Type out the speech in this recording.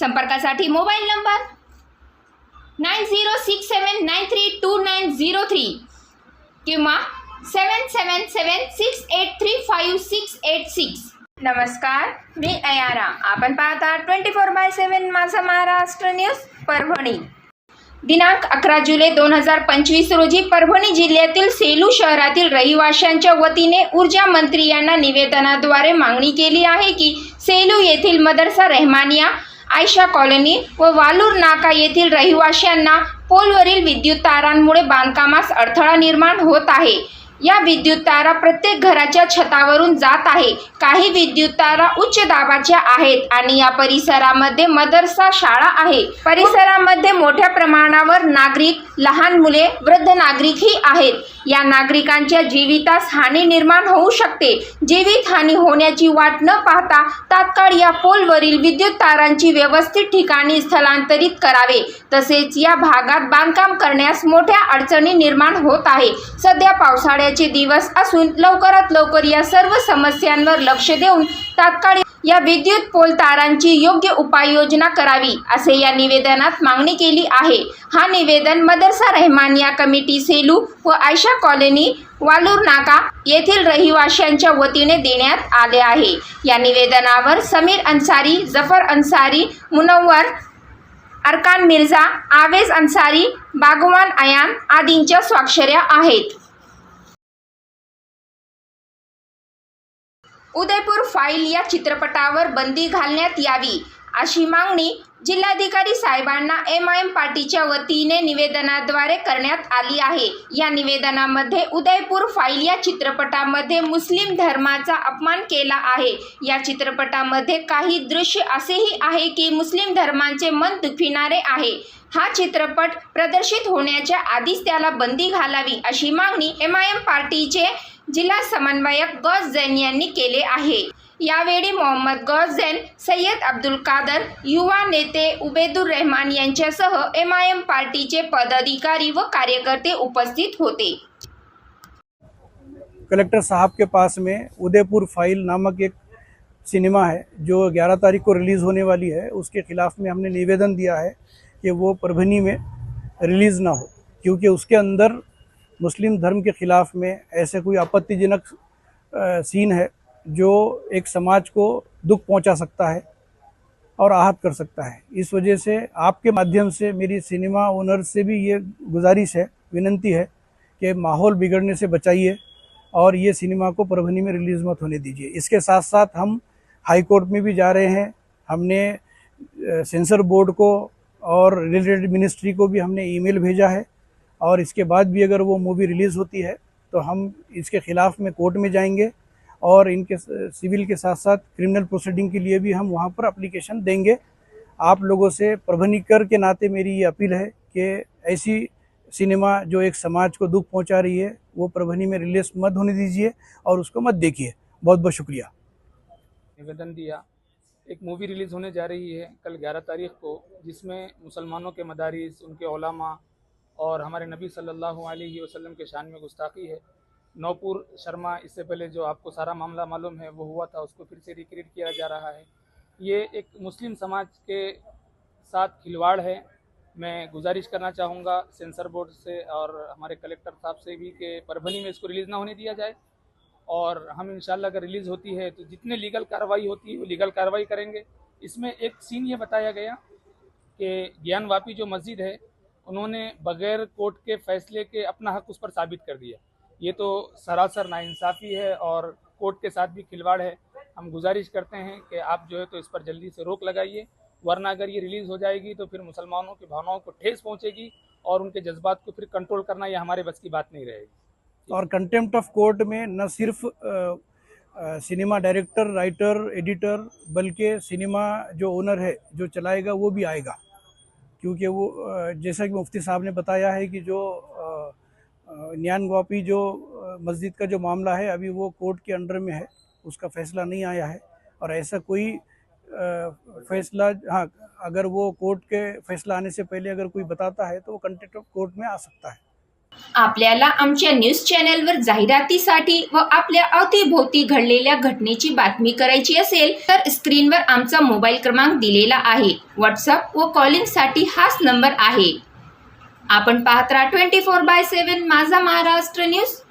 संपर्कासाठी mobile number nine zero six seven nine three two nine zero three किंवा seven seven seven six eight three five six eight six. नमस्कार मी अयारा. आपण पाहता twenty four by seven माझा Maharashtra news Parbhani. दिनांक अकरा जुलै दोन हजार पंचवीस रोजी परभणी जिल्ह्यातील सेलू शहरातील रहिवाशांच्या वतीने ऊर्जा मंत्री यांना निवेदनाद्वारे मागणी केली आहे की सेलू येथील मदरसा रेहमानिया आयशा कॉलनी व वालूर नाका येथील रहिवाशांना पोलवरील विद्युत तारांमुळे बांधकामास अडथळा निर्माण होत आहे. या विद्युत तारा प्रत्येक घराच्या छतावरून जात आहे. काही विद्युत तारा उच्च दाबाच्या आहेत आणि या परिसरामध्ये मदरसा शाळा आहे. परिसरामध्ये मोठ्या प्रमाणावर नागरिक लहान मुले वृद्ध नागरिकही आहेत. या नागरिकांच्या जीवितास हानी निर्माण होऊ शकते. जीवित हानी होण्याची वाट न पाहता तात्काळ या पोलवरील विद्युत तारांची व्यवस्थित ठिकाणी स्थलांतरित करावे. तसेच या भागात बांधकाम करण्यास मोठ्या अडचणी निर्माण होत आहे. सध्या पावसाळ्याचे दिवस असून लवकरात लवकर या सर्व समस्यांवर लक्ष देऊन तात्काळ या विद्युत पोल तारांची योग्य उपाययोजना करावी असे या निवेदनात मागणी केली आहे. हा निवेदन मदरसा रहमानिया कमिटी सेलू व आयशा कॉलनी वालूर नाका येथील रहिवाशांच्या वतीने देण्यात आले आहे. या निवेदनावर समीर अन्सारी जफर अन्सारी मुनव्वर अरकान मिर्झा आवेज अन्सारी बागवान अयान आदींच्या स्वाक्षऱ्या आहेत. उदयपूर फाईल या चित्रपटावर बंदी घालण्यात यावी अशी मागणी जिल्हाधिकारी साहेबांना एम आय एम पार्टीच्या वतीने निवेदनाद्वारे करण्यात आली आहे. या निवेदनामध्ये उदयपूर फाईल या चित्रपटामध्ये मुस्लिम धर्माचा अपमान केला आहे. या चित्रपटामध्ये काही दृश्य असेही आहे की मुस्लिम धर्मांचे मन दुखविणारे आहे. हा चित्रपट प्रदर्शित होण्याच्या आधीच त्याला बंदी घालावी अशी मागणी एम आय एम पार्टीचे जिल्हा समन्वयक गौस जैन यांनी केले आहे. यावेळी मोहम्मद गौस जैन, सय्यद अब्दुल कादर, युवा नेते उबेदुर रहमान यांच्यासह एम आय एम पार्टीचे पदाधिकारी व कार्यकर्ते उपस्थित होते. कलेक्टर साहब के पास में उदयपुर फ़ाइल नामक एक सिनेमा है, जो 11 तारीख को रिलीज़ होने वाली है। उसके खिलाफ में हमने निवेदन दिया है कि वो परभनी में रिलीज़ ना हो, क्योंकि उसके अंदर मुस्लिम धर्म के खिलाफ में ऐसे कोई आपत्तिजनक सीन है जो एक समाज को दुख पहुँचा सकता है और आहत कर सकता है। इस वजह से आपके माध्यम से मेरी सिनेमा ओनर से भी ये गुजारिश है, विनंती है कि माहौल बिगड़ने से बचाइए और ये सिनेमा को परभनी में रिलीज़ मत होने दीजिए। इसके साथ साथ हम हाई कोर्ट में भी जा रहे हैं। हमने सेंसर बोर्ड को और रिलेटेड मिनिस्ट्री को भी हमने ईमेल भेजा है। और इसके बाद भी अगर वो मूवी रिलीज़ होती है तो हम इसके खिलाफ में कोर्ट में जाएँगे और इनके सिविल के साथ साथ क्रिमिनल प्रोसीडिंग के लिए भी हम वहाँ पर अप्लीकेशन देंगे। आप लोगों से प्रभनीकर के नाते मेरी ये अपील है कि ऐसी सिनेमा जो एक समाज को दुख पहुँचा रही है, वो प्रभनी में रिलीज़ मत होने दीजिए और उसको मत देखिए। बहुत बहुत शुक्रिया। निवेदन दिया। एक मूवी रिलीज़ होने जा रही है कल 11 तारीख को, जिसमें मुसलमानों के मदारिस, उनके ओलामा और हमारे नबी सल्लल्लाहु अलैहि वसल्लम के शान में गुस्ताखी है। नौपुर शर्मा, इससे पहले जो आपको सारा मामला मालूम है, वो हुआ था, उसको फिर से रिक्रिएट किया जा रहा है। ये एक मुस्लिम समाज के साथ खिलवाड़ है। मैं गुजारिश करना चाहूँगा सेंसर बोर्ड से और हमारे कलेक्टर साहब से भी कि परभनी में इसको रिलीज़ ना होने दिया जाए। और हम इन अगर रिलीज़ होती है तो जितने लीगल कार्रवाई होती है, वो लीगल कार्रवाई करेंगे। इसमें एक सीन ये बताया गया कि ज्ञान वापी जो मस्जिद है उन्होंने बगैर कोर्ट के फैसले के अपना हक उस पर साबित कर दिया। ये तो सरासर नाइंसाफ़ी है और कोर्ट के साथ भी खिलवाड़ है। हम गुजारिश करते हैं कि आप जो है तो इस पर जल्दी से रोक लगाइए वरना अगर ये रिलीज़ हो जाएगी तो फिर मुसलमानों की भावनाओं को ठेस पहुंचेगी और उनके जज्बात को फिर कंट्रोल करना ये हमारे बस की बात नहीं रहेगी। और कंटेम्प्ट ऑफ़ कोर्ट में न सिर्फ़ अ, अ, सिनेमा डायरेक्टर राइटर एडिटर बल्कि सिनेमा जो ओनर है जो चलाएगा वो भी आएगा। क्योंकि वो जैसा कि मुफ्ती साहब ने बताया है कि जो न्यान वापी जो मस्जिद का जो मामला है, अभी वो कोर्ट के अंडर में है, उसका फैसला नहीं आया है। और ऐसा कोई फैसला हाँ अगर वो कोर्ट के फैसला आने से पहले अगर कोई बताता है तो वो कंटेक्ट कोर्ट में आ सकता है। आपल्याला आमच्या न्यूज चॅनलवर जाहिरातीसाठी व आपल्या अवतीभोवती घडलेल्या घटनेची बातमी करायची असेल तर स्क्रीनवर आमचा मोबाईल क्रमांक दिलेला आहे. व्हॉट्सअप व कॉलिंगसाठी हाच नंबर आहे. आपण पाहत राहा ट्वेंटी फोर बाय सेवन माझा महाराष्ट्र न्यूज.